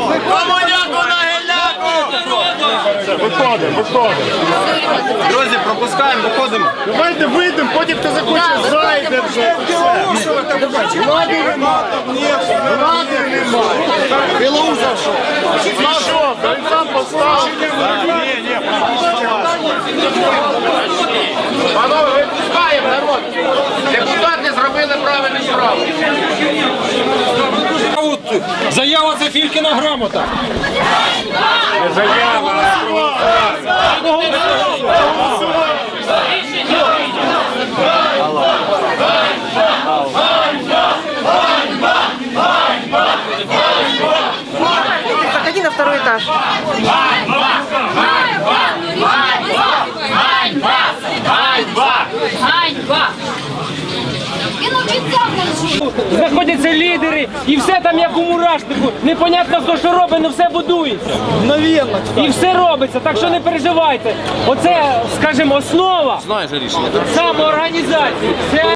Комуняку на геляку! Виходимо, виходимо. Друзі, пропускаємо, виходимо. Давайте вийдемо, потім хто захоче зайде вже. Влади нема. Влади нема. Білоусов що? Що, він сам поставив. Заява це Фількіна грамота. Заходи на второй этаж. Ганьба! Він обіцяв Знаходяться лідери, і все там як у мурашнику. Непонятно хто що робить, але все будується. І все робиться, так що не переживайте. Оце, скажімо, основа самоорганізації. Це